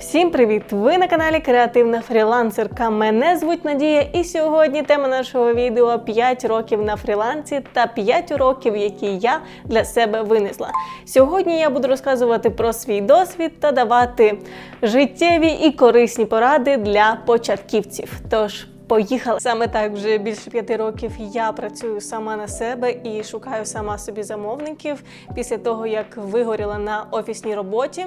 Всім привіт! Ви на каналі Креативна фрілансерка. Мене звуть Надія, і сьогодні тема нашого відео 5 років на фрілансі та 5 уроків, які я для себе винесла. Сьогодні я буду розказувати про свій досвід та давати життєві і корисні поради для початківців. Тож Поїхала саме так вже більше п'яти років. Я працюю сама на себе і шукаю сама собі замовників після того, як вигоріла на офісній роботі.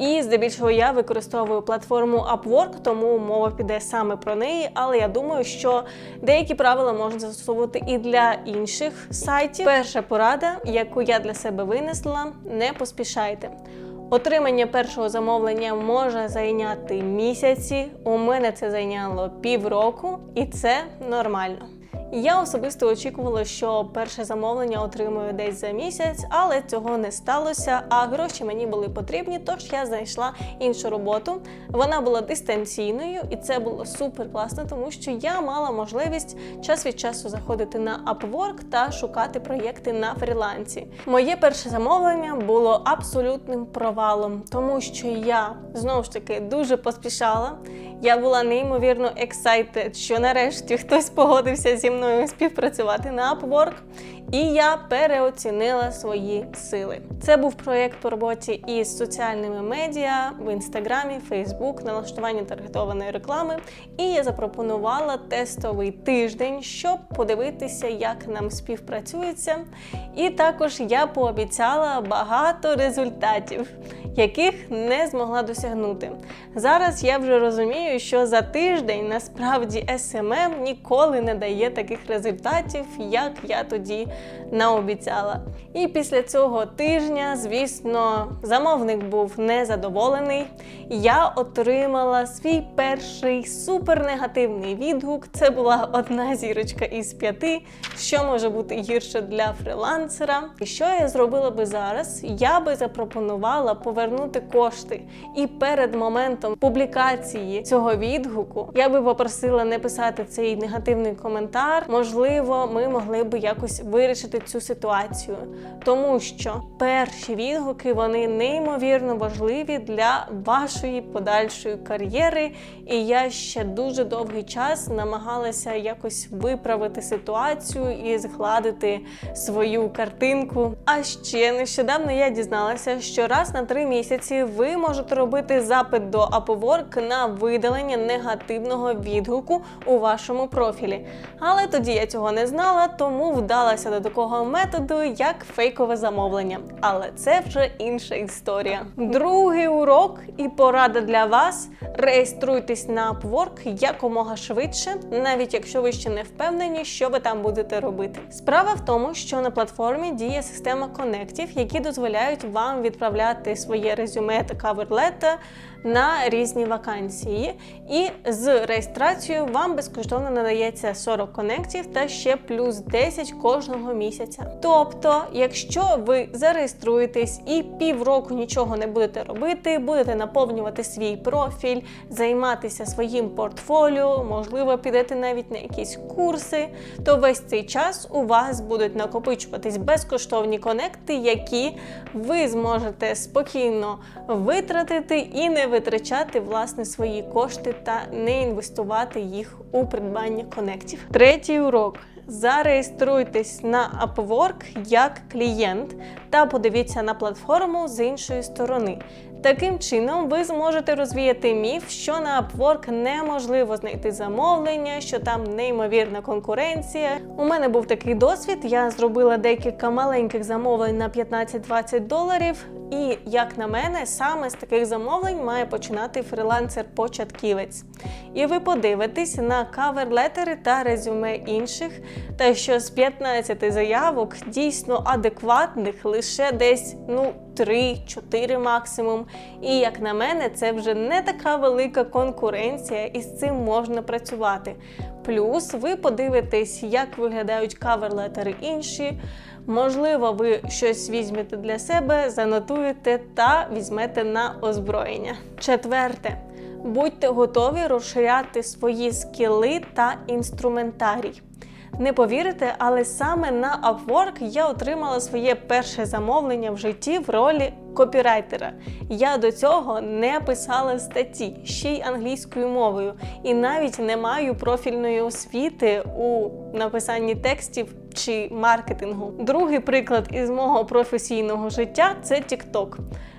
І здебільшого я використовую платформу Upwork, тому мова піде саме про неї. Але я думаю, що деякі правила можна застосовувати і для інших сайтів. Перша порада, яку я для себе винесла, не поспішайте. Отримання першого замовлення може зайняти місяці. У мене це зайняло півроку, і це нормально. Я особисто очікувала, що перше замовлення отримую десь за місяць, але цього не сталося. А гроші мені були потрібні, тож я знайшла іншу роботу. Вона була дистанційною, і це було супер класно, тому що я мала можливість час від часу заходити на Upwork та шукати проєкти на фрілансі. Моє перше замовлення було абсолютним провалом, тому що я знову ж таки дуже поспішала. Я була неймовірно excited, що нарешті хтось погодився зі мною співпрацювати на Upwork, і я переоцінила свої сили. Це був проєкт по роботі із соціальними медіа в інстаграмі, Фейсбук, налаштування таргетованої реклами. І я запропонувала тестовий тиждень, щоб подивитися, як нам співпрацюється. І також я пообіцяла багато результатів, яких не змогла досягнути. Зараз я вже розумію, що за тиждень насправді SMM ніколи не дає таких результатів, як я тоді наобіцяла. І після цього тижня, звісно, замовник був незадоволений. Я отримала свій перший супернегативний відгук. Це була одна зірочка із п'яти, що може бути гірше для фрилансера. І що я зробила би зараз? Я би запропонувала повернути кошти. І перед моментом публікації цього відгуку я би попросила не писати цей негативний коментар. Можливо, ми могли би якось вирішити цю ситуацію, тому що перші відгуки вони неймовірно важливі для вашої подальшої кар'єри. І я ще дуже довгий час намагалася якось виправити ситуацію і згладити свою картинку. А ще нещодавно я дізналася, що раз на три місяці ви можете робити запит до Upwork на видалення негативного відгуку у вашому профілі. Але тоді я цього не знала, тому вдалася до такого методу, як фейкове замовлення. Але це вже інша історія. Другий урок і порада для вас: реєструйтесь на Upwork якомога швидше, навіть якщо ви ще не впевнені, що ви там будете робити. Справа в тому, що на платформі діє система коннектів, які дозволяють вам відправляти своє резюме та каверлета на різні вакансії. І з реєстрацією вам безкоштовно надається 40 конектів та ще плюс 10 кожного місяця. Тобто, якщо ви зареєструєтесь і півроку нічого не будете робити, будете наповнювати свій профіль, займатися своїм портфоліо, можливо, підете навіть на якісь курси, то весь цей час у вас будуть накопичуватись безкоштовні конекти, які ви зможете спокійно витратити і не витрачати власне свої кошти та не інвестувати їх у придбання конектів. Третій урок. Зареєструйтесь на Upwork як клієнт та подивіться на платформу з іншої сторони. Таким чином, ви зможете розвіяти міф, що на Upwork неможливо знайти замовлення, що там неймовірна конкуренція. У мене був такий досвід. Я зробила декілька маленьких замовлень на 15-20 доларів. І, як на мене, саме з таких замовлень має починати фрилансер-початківець. І ви подивитесь на каверлетери та резюме інших, та що з 15 заявок дійсно адекватних лише десь ну 3-4 максимум. І як на мене, це вже не така велика конкуренція, і з цим можна працювати. Плюс ви подивитесь, як виглядають каверлетери інші. Можливо, ви щось візьмете для себе, занотуєте та візьмете на озброєння. Четверте. Будьте готові розширяти свої скіли та інструментарій. Не повірите, але саме на Upwork я отримала своє перше замовлення в житті в ролі копірайтера. Я до цього не писала статті ще й англійською мовою, і навіть не маю профільної освіти у написанні текстів чи маркетингу. Другий приклад із мого професійного життя це TikTok.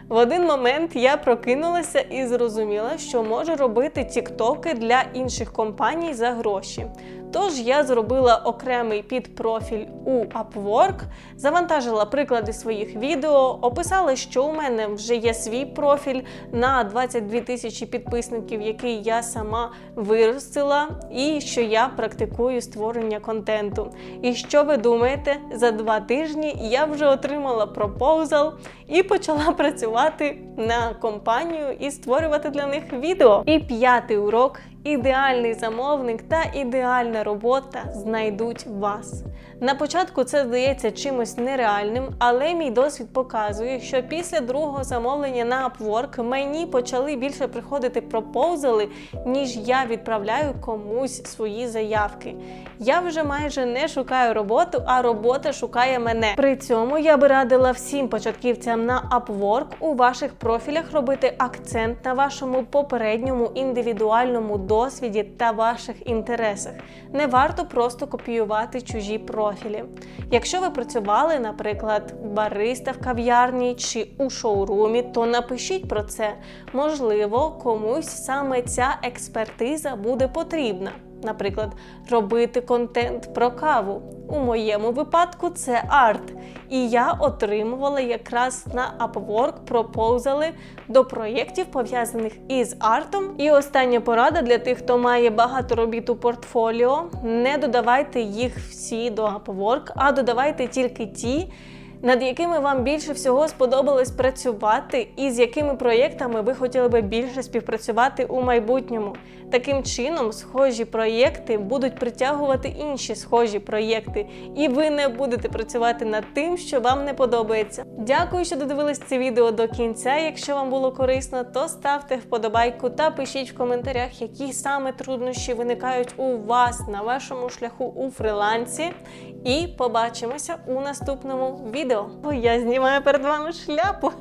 В один момент я прокинулася і зрозуміла, що можу робити тіктоки для інших компаній за гроші. Тож я зробила окремий підпрофіль у Upwork, завантажила приклади своїх відео, описала, що у мене вже є свій профіль на 22 тисячі підписників, який я сама виростила, і що я практикую створення контенту. І що ви думаєте, за два тижні я вже отримала пропозал і почала працювати на компанію і створювати для них відео. І п'ятий урок ідеальний замовник та ідеальна робота знайдуть вас. На початку це здається чимось нереальним, але мій досвід показує, що після другого замовлення на Upwork мені почали більше приходити пропозали, ніж я відправляю комусь свої заявки. Я вже майже не шукаю роботу, а робота шукає мене. При цьому я би радила всім початківцям на Upwork у ваших профілях робити акцент на вашому попередньому індивідуальному досвіді та ваших інтересах. Не варто просто копіювати чужі профілі. Якщо ви працювали, наприклад, бариста в кав'ярні чи у шоурумі, то напишіть про це. Можливо, комусь саме ця експертиза буде потрібна. Наприклад, робити контент про каву. У моєму випадку це арт. І я отримувала якраз на Upwork пропозали до проєктів, пов'язаних із артом. І остання порада для тих, хто має багато робіт у портфоліо: не додавайте їх всі до Upwork, а додавайте тільки ті. Над якими вам більше всього сподобалось працювати, і з якими проєктами ви хотіли би більше співпрацювати у майбутньому. Таким чином, схожі проєкти будуть притягувати інші схожі проєкти, і ви не будете працювати над тим, що вам не подобається. Дякую, що додивились це відео до кінця. Якщо вам було корисно, то ставте вподобайку та пишіть в коментарях, які саме труднощі виникають у вас на вашому шляху у фрилансі. І побачимося у наступному відео. Бо я знімаю перед вами шляпу.